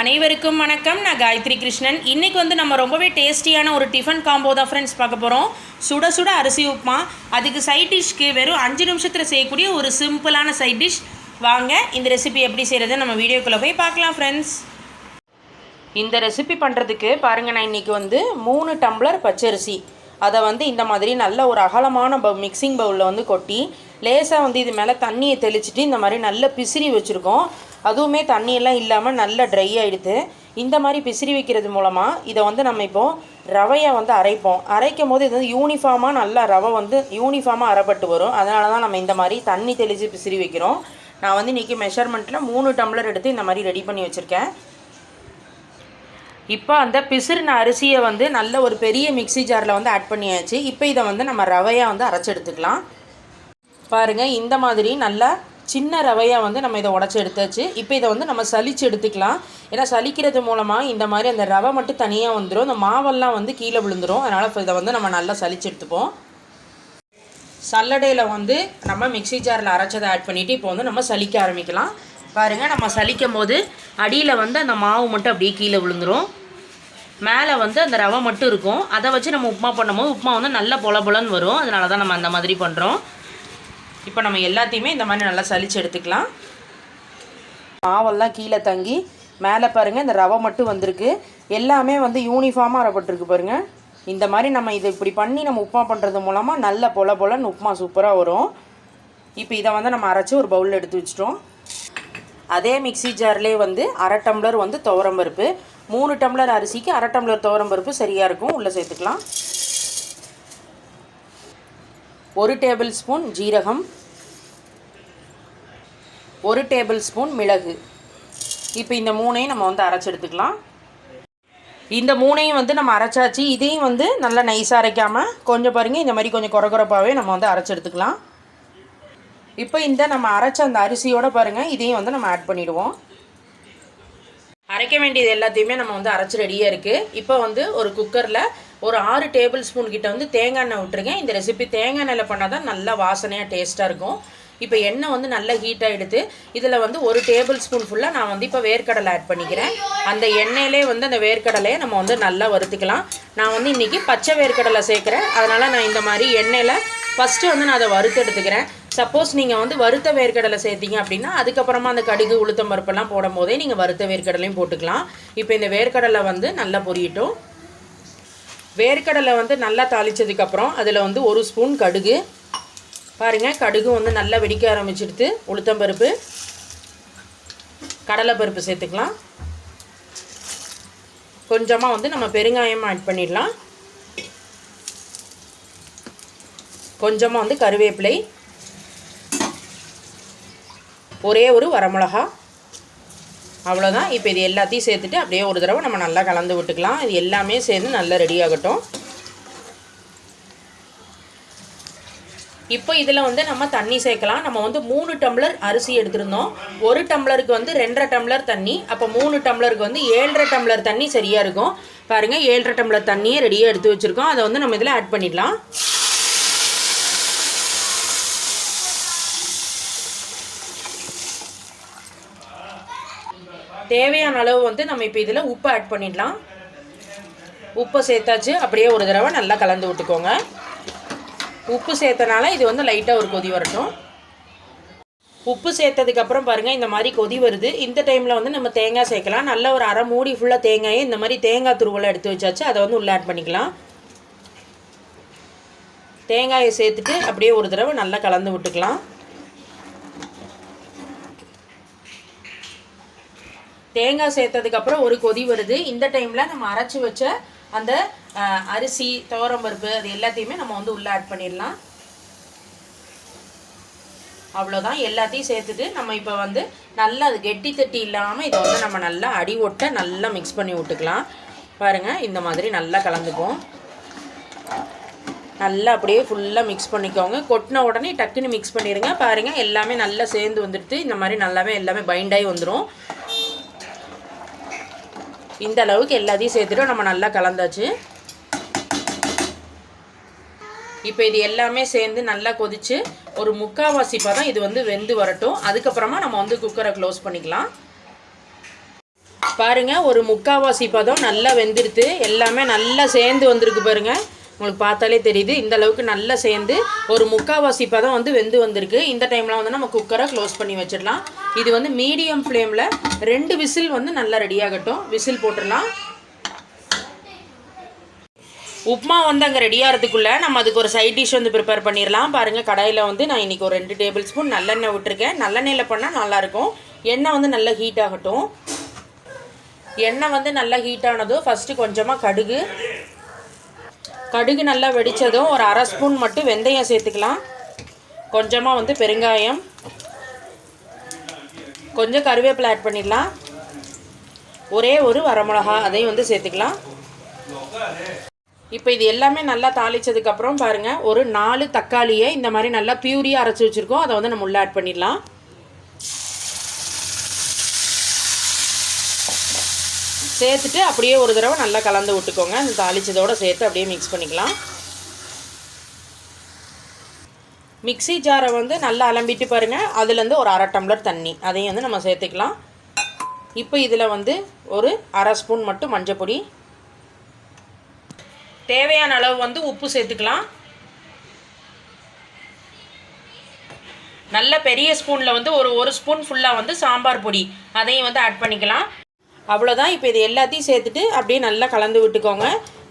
அனைவருக்கும் வணக்கம். நான் காயத்ரி கிருஷ்ணன். இன்றைக்கி வந்து நம்ம ரொம்பவே டேஸ்டியான ஒரு டிஃபன் காம்போ தான் ஃப்ரெண்ட்ஸ் பார்க்க போகிறோம் சுட சுட அரிசி உப்புமா. அதுக்கு சைட் டிஷ்க்கு வெறும் அஞ்சு நிமிஷத்தில் செய்யக்கூடிய ஒரு சிம்பிளான சைட் டிஷ் வாங்க இந்த ரெசிபி எப்படி செய்கிறது நம்ம வீடியோக்குள்ளே போய் பார்க்கலாம் ஃப்ரெண்ட்ஸ் இந்த ரெசிபி பண்ணுறதுக்கு பாருங்கள் நான் இன்றைக்கி வந்து மூணு டம்ளர் பச்சரிசி. அதை வந்து இந்த மாதிரி நல்ல ஒரு அகலமான பவு மிக்சிங் பவுலில் வந்து கொட்டி லேசாக வந்து இது மேலே தண்ணியை தெளிச்சிட்டு இந்த மாதிரி நல்ல பிசிறி வச்சுருக்கோம். அதுவுமே தண்ணியெல்லாம் இல்லாமல் நல்லா ட்ரை ஆகிடுது இந்த மாதிரி பிசிறி வைக்கிறது மூலமாக இதை வந்து நம்ம இப்போது ரவையை வந்து அரைப்போம். அரைக்கும் போது இது வந்து யூனிஃபார்மாக நல்லா ரவை வந்து யூனிஃபார்மாக அரைப்பட்டு வரும். அதனால தான் நம்ம இந்த மாதிரி தண்ணி தெளித்து பிசிறி வைக்கிறோம். நான் வந்து இன்றைக்கி மெஷர்மெண்ட்டில் மூணு டம்ளர் எடுத்து இந்த மாதிரி ரெடி பண்ணி வச்சுருக்கேன். இப்போ அந்த பிசிறின அரிசியை வந்து நல்ல ஒரு பெரிய மிக்ஸி ஜாரில் வந்து ஆட் பண்ணியாச்சு. இப்போ இதை வந்து நம்ம ரவையாக வந்து அரைச்சி எடுத்துக்கலாம். பாருங்கள் இந்த மாதிரி நல்லா சின்ன ரவையாக வந்து நம்ம இதை உடச்சி எடுத்தாச்சு. இப்போ இதை வந்து நம்ம சளிச்சு எடுத்துக்கலாம். ஏன்னா சலிக்கிறது மூலமாக இந்த மாதிரி அந்த ரவை மட்டும் தனியாக வந்துடும் இந்த மாவெல்லாம் வந்து கீழே விழுந்துடும் அதனால் இப்போ இதை வந்து நம்ம நல்லா சளிச்சு எடுத்துப்போம். சல்லடையில் வந்து நம்ம மிக்ஸி ஜாரில் அரைச்சதை ஆட் பண்ணிவிட்டு இப்போ வந்து நம்ம சலிக்க ஆரம்பிக்கலாம். பாருங்கள் நம்ம சலிக்கும் போது அடியில் வந்து அந்த மாவு மட்டும் அப்படியே கீழே விழுந்துடும் மேலே வந்து அந்த ரவை மட்டும் இருக்கும். அதை வச்சு நம்ம உப்புமா பண்ணும்போது உப்புமா வந்து நல்ல பொல பொலன்னு வரும். அதனால தான் நம்ம அந்த மாதிரி பண்ணுறோம் இப்போ நம்ம எல்லாத்தையுமே இந்த மாதிரி நல்லா சளிச்சு எடுத்துக்கலாம். மாவெல்லாம் கீழே தங்கி மேலே பாருங்கள் இந்த ரவை மட்டும் வந்திருக்கு. எல்லாமே வந்து யூனிஃபார்மாக அறப்பட்டிருக்கு பாருங்கள் இந்த மாதிரி நம்ம இதை இப்படி பண்ணி நம்ம உப்புமா பண்ணுறது மூலமாக நல்ல பொல பொலன்னு உப்புமா சூப்பராக வரும். இப்போ இதை வந்து நம்ம அரைச்சி ஒரு பவுலில் எடுத்து வச்சிட்டோம். அதே மிக்ஸி ஜார்லேயே வந்து அரை டம்ளர் வந்து துவரம் பருப்பு. மூணு டம்ளர் அரிசிக்கு அரை டம்ளர் துவரம் பருப்பு சரியாக இருக்கும். உள்ளே சேர்த்துக்கலாம். ஒரு டேபிள் ஸ்பூன் ஜீரகம் ஒரு டேபிள் ஸ்பூன் மிளகு. இப்போ இந்த மூணையும் நம்ம வந்து அரைச்சி எடுத்துக்கலாம். இந்த மூணையும் வந்து நம்ம அரைச்சாச்சு. இதையும் வந்து நல்லா நைஸாக அரைக்காமல் கொஞ்சம் பாருங்கள் இந்த மாதிரி கொஞ்சம் குறகுறப்பாகவே நம்ம வந்து அரைச்சி எடுத்துக்கலாம். இப்போ இந்த நம்ம அரைச்ச அந்த அரிசியோடு பாருங்கள் இதையும் வந்து நம்ம ஆட் பண்ணிவிடுவோம் அரைக்க வேண்டியது எல்லாத்தையுமே நம்ம வந்து அரைச்சி ரெடியாக இருக்குது இப்போ வந்து ஒரு குக்கரில் ஒரு ஆறு டேபிள் ஸ்பூன் கிட்ட வந்து தேங்காய் எண்ணெய் விட்டுருங்க இந்த ரெசிபி தேங்காய் எண்ணெயில் பண்ணால் தான் நல்லா வாசனையாக டேஸ்ட்டாக இருக்கும். இப்போ எண்ணெய் வந்து நல்லா ஹீட்டாக எடுத்து இதில் வந்து ஒரு டேபிள் ஸ்பூன் ஃபுல்லாக நான் வந்து இப்போ வேர்க்கடலை ஆட் பண்ணிக்கிறேன். அந்த எண்ணெயிலே வந்து அந்த வேர்க்கடலையை நம்ம வந்து நல்லா வறுத்துக்கலாம். நான் வந்து இன்றைக்கி பச்சை வேர்க்கடலை சேர்க்குறேன். அதனால் நான் இந்த மாதிரி எண்ணெயில் ஃபஸ்ட்டு வந்து நான் அதை வறுத்து எடுத்துக்கிறேன். சப்போஸ் நீங்கள் வந்து வறுத்த வேர்க்கடலை சேர்த்தீங்க அப்படின்னா அதுக்கப்புறமா அந்த கடுகு உளுத்தம் பருப்பெல்லாம் போடும் போதே நீங்கள் வறுத்த வேர்க்கடலையும் போட்டுக்கலாம். இப்போ இந்த வேர்க்கடலை வந்து நல்லா பொரியட்டும். வேர்க்கடலை வந்து நல்லா தாளித்ததுக்கப்புறம் அதில் வந்து ஒரு ஸ்பூன் கடுகு பாருங்கள் கடுகு வந்து நல்லா வெடிக்க ஆரம்பிச்சிடுது உளுத்தம்பருப்பு கடலைப்பருப்பு சேர்த்துக்கலாம். கொஞ்சமாக வந்து நம்ம பெருங்காயம் ஆட் பண்ணிடலாம். கொஞ்சமாக வந்து கருவேப்பிலை ஒரே ஒரு வரமிளகா. அவ்வளோதான் இப்போ இது எல்லாத்தையும் சேர்த்துட்டு அப்படியே ஒரு தடவை நம்ம நல்லா கலந்து விட்டுக்கலாம். இது எல்லாமே சேர்ந்து நல்லா ரெடி ஆகட்டும். இப்போ இதில் வந்து நம்ம தண்ணி சேர்க்கலாம். நம்ம வந்து மூணு டம்ளர் அரிசி எடுத்திருந்தோம். ஒரு டம்ளருக்கு வந்து ரெண்டரை டம்ளர் தண்ணி. அப்போ மூணு டம்ளருக்கு வந்து ஏழரை டம்ளர் தண்ணி சரியாக இருக்கும். பாருங்கள் ஏழரை டம்ளர் தண்ணியை ரெடியாக எடுத்து வச்சுருக்கோம். அதை வந்து நம்ம இதில் ஆட் பண்ணிடலாம். தேவையான அளவு வந்து நம்ம இப்போ இதில் உப்பு ஆட் பண்ணிடலாம். உப்பை சேர்த்தாச்சு. அப்படியே ஒரு தடவை நல்லா கலந்து விட்டுக்கோங்க. உப்பு சேர்த்தனால இது வந்து லைட்டாக ஒரு கொதி வரட்டும். உப்பு சேர்த்ததுக்கப்புறம் பாருங்கள் இந்த மாதிரி கொதி வருது. இந்த டைமில் வந்து நம்ம தேங்காய் சேர்க்கலாம். நல்ல ஒரு அரை மூடி ஃபுல்லாக தேங்காயை இந்த மாதிரி தேங்காய் துருவலை எடுத்து வச்சாச்சு. அதை வந்து உள்ளே ஆட் பண்ணிக்கலாம். தேங்காயை சேர்த்துட்டு அப்படியே ஒரு தடவை நல்லா கலந்து விட்டுக்கலாம். தேங்காய் சேர்த்ததுக்கப்புறம் ஒரு கொதி வருது. இந்த டைமில் நம்ம அரைச்சி வச்ச அந்த அரிசி துவரம்பருப்பு அது எல்லாத்தையுமே நம்ம வந்து உள்ளே ஆட் பண்ணிடலாம். அவ்வளோதான் எல்லாத்தையும் சேர்த்துட்டு நம்ம இப்போ வந்து நல்லா அது கெட்டி தட்டி இல்லாமல் இதை வந்து நம்ம நல்லா அடி ஒட்ட நல்லா மிக்ஸ் பண்ணி விட்டுக்கலாம். பாருங்கள் இந்த மாதிரி நல்லா கலந்துக்குவோம் நல்லா அப்படியே ஃபுல்லாக மிக்ஸ் பண்ணிக்கோங்க. கொட்டின உடனே டக்குன்னு மிக்ஸ் பண்ணிடுங்க பாருங்கள் எல்லாமே நல்லா சேர்ந்து வந்துடுத்து இந்த மாதிரி நல்லாவே எல்லாமே பைண்டாகி வந்துடும் இந்த அளவுக்கு எல்லாத்தையும் சேர்த்துட்டு நம்ம நல்லா கலந்தாச்சு. இப்போ இது எல்லாமே சேர்ந்து நல்லா கொதிச்சு ஒரு முக்காவாசி பதம் இது வந்து வெந்து வரட்டும். அதுக்கப்புறமா நம்ம வந்து குக்கரை க்ளோஸ் பண்ணிக்கலாம். பாருங்கள் ஒரு முக்காவாசி பதம் நல்லா வெந்துடுது எல்லாமே நல்லா சேர்ந்து வந்திருக்கு பாருங்கள் உங்களுக்கு பார்த்தாலே தெரியுது. இந்த அளவுக்கு நல்லா சேர்ந்து ஒரு முக்காவாசி பதம் வந்து வெந்து வந்திருக்கு. இந்த டைமில் வந்து நம்ம குக்கரை க்ளோஸ் பண்ணி வச்சிடலாம். இது வந்து மீடியம் ஃப்ளேமில் ரெண்டு விசில் வந்து நல்லா ரெடியாகட்டும் விசில் போட்டுடலாம். உப்மா வந்து அங்கே ரெடி ஆகிறதுக்குள்ளே நம்ம அதுக்கு ஒரு சைட் டிஷ் வந்து ப்ரிப்பேர் பண்ணிடலாம். பாருங்கள் கடையில் வந்து நான் இன்றைக்கி ஒரு ரெண்டு டேபிள் ஸ்பூன் நல்லெண்ணெய் விட்டுருக்கேன். நல்லெண்ணெயில் பண்ணால் நல்லாயிருக்கும். எண்ணெய் வந்து நல்லா ஹீட் ஆகட்டும். எண்ணெய் வந்து நல்லா ஹீட் ஆனதும் ஃபஸ்ட்டு கொஞ்சமாக கடுகு கடுகு நல்லா வெடித்ததும் ஒரு அரை ஸ்பூன் மட்டும் வெந்தயம் சேர்த்துக்கலாம். கொஞ்சமாக வந்து பெருங்காயம். கொஞ்சம் கருவேப்பிலை ஆட் பண்ணிடலாம். ஒரே ஒரு வரமிளகா அதையும் வந்து சேர்த்துக்கலாம். இப்போ இது எல்லாமே நல்லா தாளிச்சதுக்கப்புறம் பாருங்கள் ஒரு நாலு தக்காளியை இந்த மாதிரி நல்லா பியூரியாக அரைச்சி வச்சுருக்கோம். அதை வந்து நம்ம உள்ளே ஆட் பண்ணிடலாம். சேர்த்துட்டு அப்படியே ஒரு தடவை நல்லா கலந்து விட்டுக்கோங்க. இந்த தாளிச்சதோடு சேர்த்து அப்படியே மிக்ஸ் பண்ணிக்கலாம். மிக்ஸி ஜாரை வந்து நல்லா அலம்பிட்டு பாருங்கள் அதுலேருந்து ஒரு அரை டம்ளர் தண்ணி. அதையும் வந்து நம்ம சேர்த்துக்கலாம். இப்போ இதில் வந்து ஒரு அரை ஸ்பூன் மட்டும் மஞ்சள் பொடி. தேவையான அளவு வந்து உப்பு சேர்த்துக்கலாம். நல்ல பெரிய ஸ்பூனில் வந்து ஒரு ஒரு ஸ்பூன் ஃபுல்லாக வந்து சாம்பார் பொடி. அதையும் வந்து ஆட் பண்ணிக்கலாம். அவ்வளோதான் இப்போ இது எல்லாத்தையும் சேர்த்துட்டு அப்படியே நல்லா கலந்து விட்டுக்கோங்க.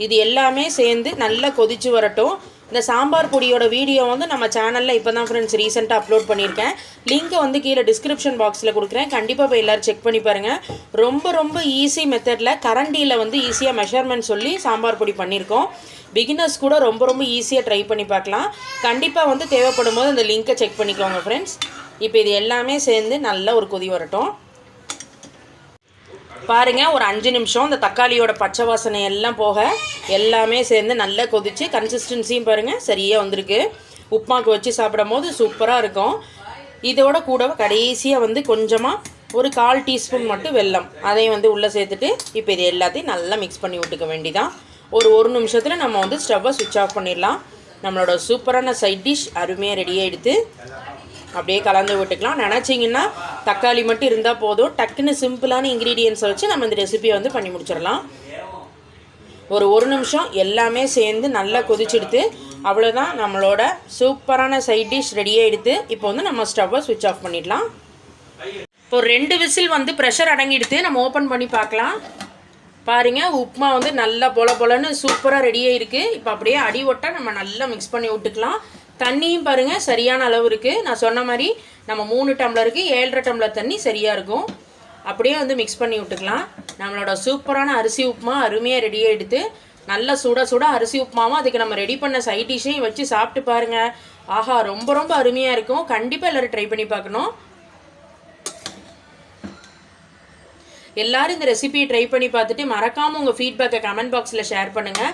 இது எல்லாமே சேர்ந்து நல்லா கொதிச்சு வரட்டும். இந்த சாம்பார் பொடியோட வீடியோ வந்து நம்ம சேனலில் இப்போ தான் ஃப்ரெண்ட்ஸ் ரீசெண்டாக அப்லோட் பண்ணியிருக்கேன். லிங்க்கை வந்து கீழே டிஸ்கிரிப்ஷன் பாக்ஸில் கொடுக்குறேன். கண்டிப்பாக போய் எல்லோரும் செக் பண்ணி பாருங்கள் ரொம்ப ரொம்ப ஈஸி மெத்தடில் கரண்டியில் வந்து ஈஸியாக மெஷர்மெண்ட் சொல்லி சாம்பார் பொடி பண்ணியிருக்கோம். பிகினர்ஸ் கூட ரொம்ப ரொம்ப ஈஸியாக ட்ரை பண்ணி பார்க்கலாம். கண்டிப்பாக வந்து தேவைப்படும் போது அந்த லிங்க்கை செக் பண்ணிக்கோங்க ஃப்ரெண்ட்ஸ் இப்போ இது எல்லாமே சேர்ந்து நல்ல ஒரு கொதி வரட்டும். பாருங்கள் ஒரு அஞ்சு நிமிஷம் இந்த தக்காளியோட பச்சை வாசனை எல்லாம் போக எல்லாமே சேர்ந்து நல்லா கொதிச்சு கன்சிஸ்டன்சியும் பாருங்கள் சரியாக வந்திருக்கு. உப்புமாக்கு வச்சு சாப்பிடும் போது சூப்பராக இருக்கும். இதோட கூட கடைசியாக வந்து கொஞ்சமாக ஒரு கால் டீஸ்பூன் மட்டும் வெல்லம். அதையும் வந்து உள்ளே சேர்த்துட்டு இப்போ இது எல்லாத்தையும் நல்லா மிக்ஸ் பண்ணி விட்டுக்க வேண்டிதான். ஒரு ஒரு நிமிஷத்தில் நம்ம வந்து ஸ்டவ்வை சுவிட்ச் ஆஃப் பண்ணிடலாம். நம்மளோட சூப்பரான சைட் டிஷ் அருமையாக ரெடியாக எடுத்து அப்படியே கலந்து விட்டுக்கலாம். நினச்சிங்கன்னா தக்காளி மட்டும் இருந்தால் போதும். டக்குன்னு சிம்பிளான இன்க்ரீடியன்ஸை வச்சு நம்ம இந்த ரெசிபியை வந்து பண்ணி முடிச்சிடலாம். ஒரு ஒரு நிமிஷம் எல்லாமே சேர்ந்து நல்லா கொதிச்செடுத்து அவ்வளோதான் நம்மளோட சூப்பரான சைட் டிஷ் ரெடியாக எடுத்து இப்போ வந்து நம்ம ஸ்டவ்வை சுவிட்ச் ஆஃப் பண்ணிடலாம். இப்போ ரெண்டு விசில் வந்து ப்ரெஷர் அடங்கிடுத்து நம்ம ஓப்பன் பண்ணி பார்க்கலாம். பாருங்க உப்புமா வந்து நல்லா பொல பொலன்னு சூப்பராக ரெடியாக இருக்குது இப்போ அப்படியே அடி ஒட்ட நம்ம நல்லா மிக்ஸ் பண்ணி விட்டுக்கலாம். தண்ணியும் பாருங்கள் சரியான அளவு இருக்குது நான் சொன்ன மாதிரி நம்ம மூணு டம்ளருக்கு ஏழரை டம்ளர் தண்ணி சரியாக இருக்கும். அப்படியே வந்து மிக்ஸ் பண்ணி விட்டுக்கலாம். நம்மளோட சூப்பரான அரிசி உப்புமா அருமையாக ரெடியாக எடுத்து நல்லா சுட சுட அரிசி உப்புமாவும் அதுக்கு நம்ம ரெடி பண்ண சைட் டிஷ்ஷையும் வச்சு சாப்பிட்டு பாருங்கள் ஆஹா ரொம்ப ரொம்ப அருமையாக இருக்கும். கண்டிப்பாக எல்லோரும் ட்ரை பண்ணி பார்க்கணும். எல்லாரும் இந்த ரெசிபியை ட்ரை பண்ணி பார்த்துட்டு மறக்காமல் உங்கள் ஃபீட்பேக்கை கமெண்ட் பாக்ஸில் ஷேர் பண்ணுங்கள்